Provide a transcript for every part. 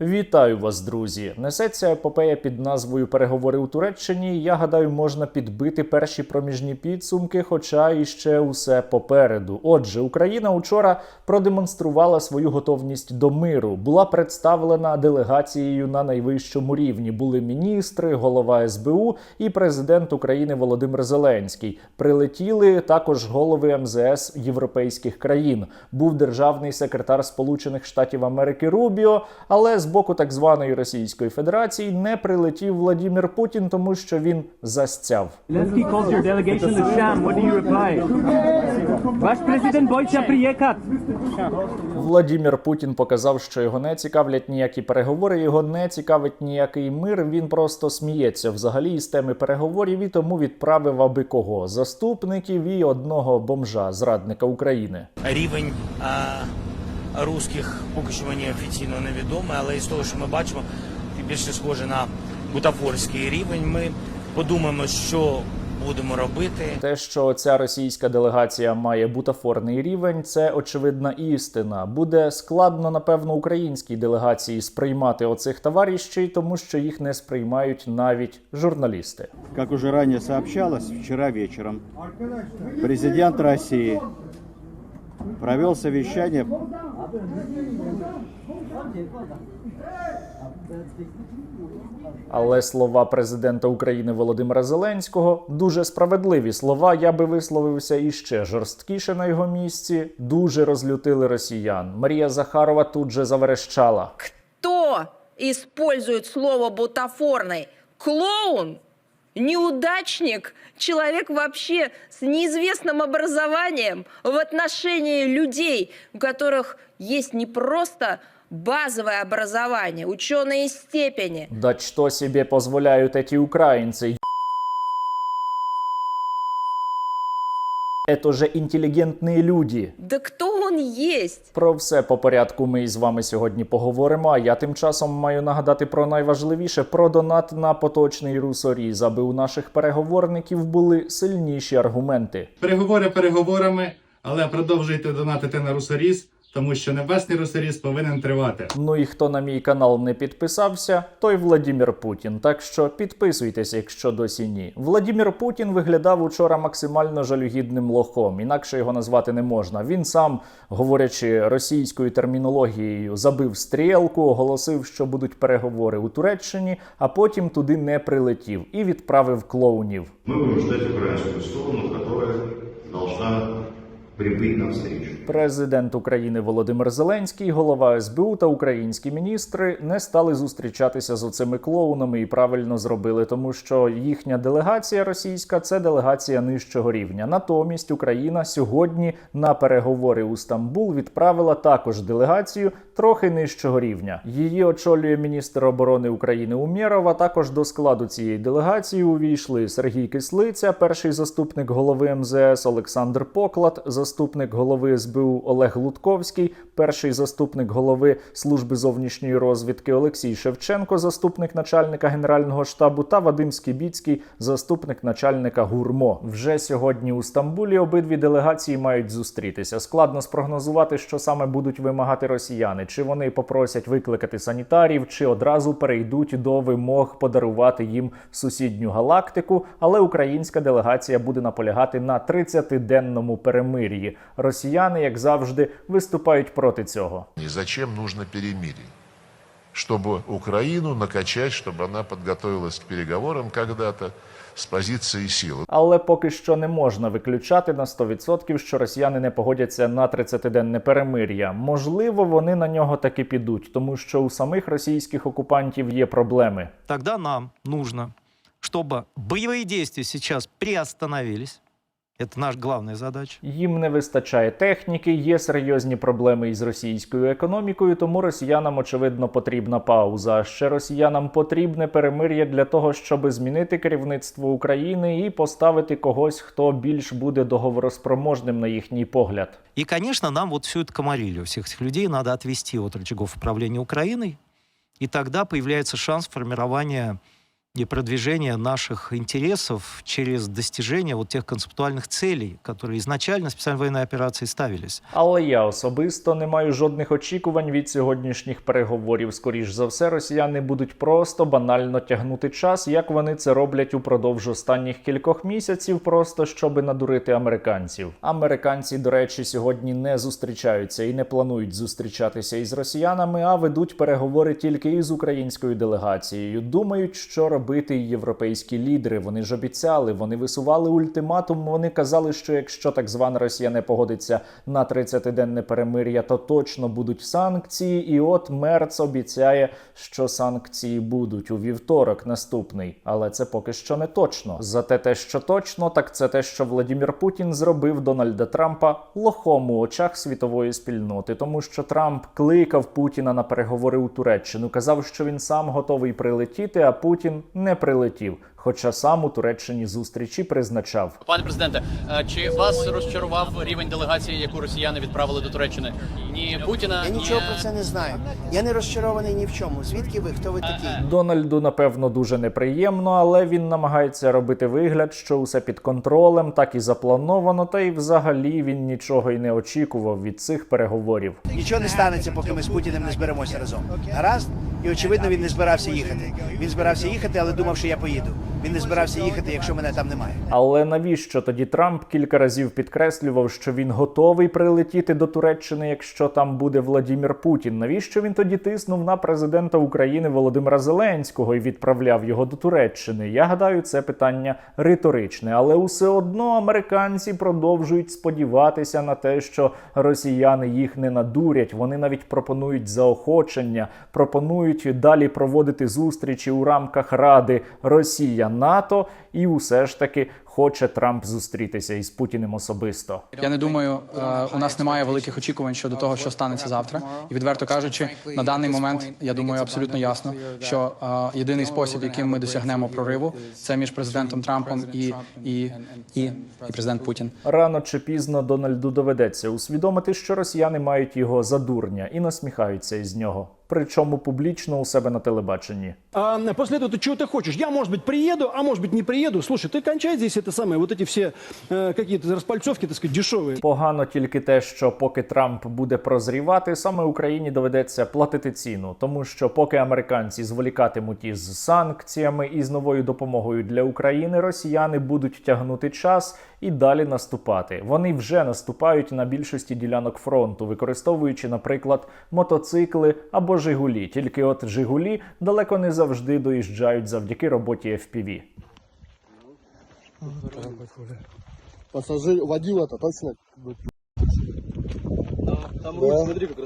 Вітаю вас, друзі! Несеться епопея під назвою Переговори у Туреччині. Я гадаю, можна підбити перші проміжні підсумки, хоча іще усе попереду. Отже, Україна учора продемонструвала свою готовність до миру. Була представлена делегацією на найвищому рівні. Були міністри, голова СБУ і президент України Володимир Зеленський. Прилетіли також голови МЗС європейських країн. Був державний секретар Сполучених Штатів Америки Рубіо, але з боку так званої Російської Федерації не прилетів Владімір Путін, тому що він застяв. Ваш президент боїться приїхати. Владімір Путін показав, що його не цікавлять ніякі переговори, його не цікавить ніякий мир. Він просто сміється взагалі із теми переговорів і тому відправив аби кого заступників і одного бомжа, зрадника України. рівень а, русських поки що мені офіційно невідомий, але із того, що ми бачимо, більше схоже на бутафорський рівень. Ми подумаємо, що будемо робити. Те, що ця російська делегація має бутафорний рівень, це очевидна істина. Буде складно, напевно, українській делегації сприймати оцих товаришів, тому що їх не сприймають навіть журналісти. Как уже ранее сообщалось, вчера вечером президент России провел совещание Але слова президента України Володимира Зеленського дуже справедливі слова. Я би висловився іще жорсткіше на його місці. Дуже розлютили росіян. Марія Захарова тут же заверещала. Кто использует слово бутафорный? Клоун? Неудачник? Человек вообще с неизвестным образованием в отношении людей, у которых есть не просто базовое образование, ученые степени, Да что себе позволяют эти украинцы? Это же інтелігентні люди. да кто он есть? Про все по порядку ми із вами сьогодні поговоримо. А я тим часом маю нагадати про найважливіше про донат на поточний русоріз, аби у наших переговорників були сильніші аргументи. Переговори переговорами, але продовжуйте донатити на русоріз, тому що небесний русоріз повинен тривати. Ну і хто на мій канал не підписався, той Владімір Путін. Так що підписуйтесь, якщо досі ні. Владімір Путін виглядав учора максимально жалюгідним лохом, інакше його назвати не можна. Він сам, говорячи російською термінологією, забив стрілку, оголосив, що будуть переговори у Туреччині, а потім туди не прилетів і відправив клоунів. Мы будем ждать украинскую сторону, которая должна прибыть навстречу. Президент України Володимир Зеленський, голова СБУ та українські міністри не стали зустрічатися з оцими клоунами і правильно зробили, тому що їхня делегація російська це делегація нижчого рівня. Натомість Україна сьогодні на переговори у Стамбул відправила також делегацію трохи нижчого рівня. Її очолює міністр оборони України Умєров, а Також до складу цієї делегації увійшли Сергій Кислиця, перший заступник голови МЗС Олександр Поклад, заступник голови СБУ Олег Лутковський, перший заступник голови служби зовнішньої розвідки Олексій Шевченко, заступник начальника генерального штабу, та Вадим Скібіцький, заступник начальника ГУРМО. Вже сьогодні у Стамбулі обидві делегації мають зустрітися. Складно спрогнозувати, що саме будуть вимагати росіяни, чи вони попросять викликати санітарів, чи одразу перейдуть до вимог подарувати їм сусідню галактику. Але українська делегація буде наполягати на 30-денному перемир'ї. Росіяни, як завжди, виступають проти цього. И зачем нужно перемирие? Чтобы Украину накачать, чтобы она подготовилась к переговорам когда-то с позиции силы. Але поки що не можна виключати на 100%, що росіяни не погодяться на 30-денне перемир'я. Можливо, вони на нього таки підуть, тому що у самих російських окупантів є проблеми. Тогда нам нужно, чтобы боевые действия сейчас приостановились. Это наша главная задача. Їм не вистачає техніки, є серйозні проблеми із російською економікою, тому росіянам очевидно потрібна пауза. А Ще росіянам потрібне перемир'я для того, щоб змінити керівництво України і поставити когось, хто більш буде договороспроможним на їхній погляд. И, конечно, нам вот всю эту комарилью, всех этих людей надо отвести от рычагов управления Украиной, и тогда появляется шанс формирования и продвижения наших интересов через достижение вот тех концептуальных целей, которые изначально специальной военной операцией ставились. Але я особисто не маю жодних очікувань від сьогоднішніх переговорів. Скоріш за все, росіяни будуть просто банально тягнути час, як вони це роблять упродовж останніх кількох місяців, просто щоби надурити американців. Американці, до речі, сьогодні не зустрічаються і не планують зустрічатися із росіянами, а ведуть переговори тільки із українською делегацією. Думають, що робити і європейські лідери. Вони ж обіцяли, вони висували ультиматум. Вони казали, що якщо так звана Росія не погодиться на 30-денне перемир'я, то точно будуть санкції. І от Мерц обіцяє, що санкції будуть у вівторок наступний. Але це поки що не точно. Зате те, що точно, так це те, що Владімір Путін зробив Дональда Трампа лохом у очах світової спільноти, тому що Трамп кликав Путіна на переговори у Туреччину, казав, що він сам готовий прилетіти, а Путін не прилетів. Хоча сам у Туреччині зустрічі призначав. Пане президенте, е, чи вас розчарував рівень делегації, яку росіяни відправили до Туреччини? Ні Путіна, Я ні... нічого про це не знаю. Я не розчарований ні в чому. Звідки ви? Хто ви такі? Дональду, напевно, дуже неприємно, але він намагається робити вигляд, що усе під контролем, так і заплановано, та й взагалі він нічого й не очікував від цих переговорів. Нічого не станеться, поки ми з Путіним не зберемося разом. Гаразд? І очевидно, він не збирався їхати. Він збирався їхати, але думав, що я поїду. Він не збирався їхати, якщо мене там немає. Але навіщо тоді Трамп кілька разів підкреслював, що він готовий прилетіти до Туреччини, якщо там буде Владімір Путін? Навіщо він тоді тиснув на президента України Володимира Зеленського і відправляв його до Туреччини? Я гадаю, це питання риторичне, але усе одно американці продовжують сподіватися на те, що росіяни їх не надурять. Вони навіть пропонують заохочення, пропонують далі проводити зустрічі у рамках Ради Росія НАТО, і усе ж таки хоче Трамп зустрітися із Путіним особисто. Я не думаю, е, у нас немає великих очікувань щодо того, що станеться завтра. І відверто кажучи, на даний момент я думаю абсолютно ясно, що е, єдиний спосіб, яким ми досягнемо прориву, це між президентом Трампом і, і, і, і президент Путін. Рано чи пізно Дональду доведеться усвідомити, що росіяни мають його за дурня і насміхаються із нього. Причому публічно у себе на телебаченні. А после этого ты чего ты хочешь? Я, может быть, приеду, а может быть, не приеду. Слушай, ты кончай здесь это самое, вот эти все э, какие-то распальцовки, так сказать, дешевые. Погано тільки те, що поки Трамп буде прозрівати, саме Україні доведеться платити ціну, тому що поки американці зволікатимуть із санкціями і з новою допомогою для України, росіяни будуть тягнути час і далі наступати. Вони вже наступають на більшості ділянок фронту, використовуючи, наприклад, мотоцикли або Жигулі. Тільки от Жигулі далеко не завжди доїжджають завдяки роботі FPV. Пасажир водил это точно?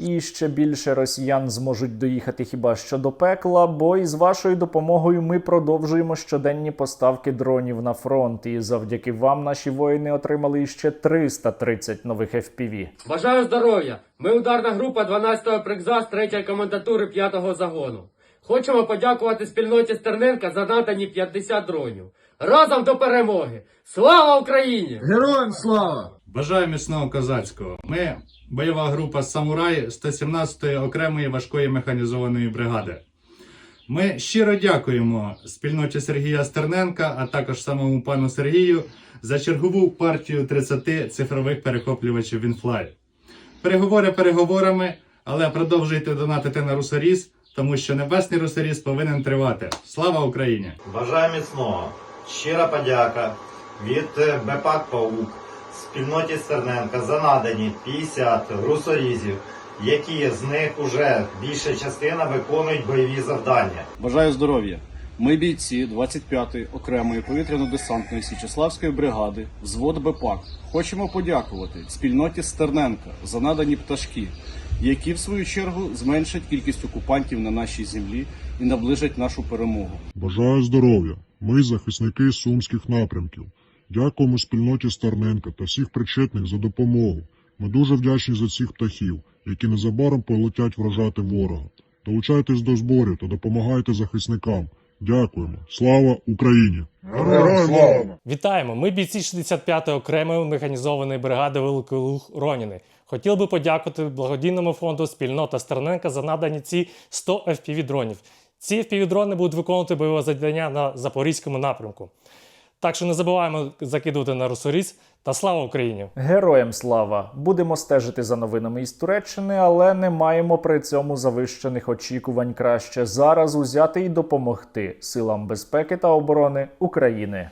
І ще більше росіян зможуть доїхати хіба що до пекла, бо із вашою допомогою ми продовжуємо щоденні поставки дронів на фронт. І завдяки вам наші воїни отримали іще 330 нових FPV. Бажаю здоров'я! Ми ударна група 12-го прикза з 3-ї комендатури 5-го загону. Хочемо подякувати спільноті Стерненка за надані 50 дронів. Разом до перемоги! Слава Україні! Героям слава! Бажаю міцного козацького. Ми бойова група Самурай 117-ї окремої важкої механізованої бригади. Ми щиро дякуємо спільноті Сергія Стерненка, а також самому пану Сергію за чергову партію 30 цифрових перехоплювачів Вінфлай. Переговори переговорами, але продовжуйте донатити на Русаріс, тому що небесний Русаріс повинен тривати. Слава Україні! Бажаю міцного. Щира подяка від е, БПАК Паук спільноті Стерненка за надані 50 русорізів, які з них уже більша частина виконують бойові завдання. Бажаю здоров'я. Ми бійці 25-ї окремої повітряно-десантної Січеславської бригади, взвод БПАК, хочемо подякувати спільноті Стерненка за надані пташки, які в свою чергу зменшать кількість окупантів на нашій землі і наближать нашу перемогу. Бажаю здоров'я. Ми захисники сумських напрямків. Дякуємо спільноті Стерненка та всіх причетних за допомогу. Ми дуже вдячні за цих птахів, які незабаром полетять вражати ворога. Долучайтесь до зборів та допомагайте захисникам. Дякуємо. Слава Україні! Героям слава! Вітаємо! Ми бійці 65-ї окремої механізованої бригади Великий Луг Роніни. Хотів би подякувати благодійному фонду спільнота Стерненка за надані ці 100 FPV дронів. Ці впівдрони будуть виконувати бойове завдання на запорізькому напрямку. Так що не забуваємо закидувати на русоріз та слава Україні! Героям слава! Будемо стежити за новинами із Туреччини, але не маємо при цьому завищених очікувань краще зараз узяти і допомогти силам безпеки та оборони України.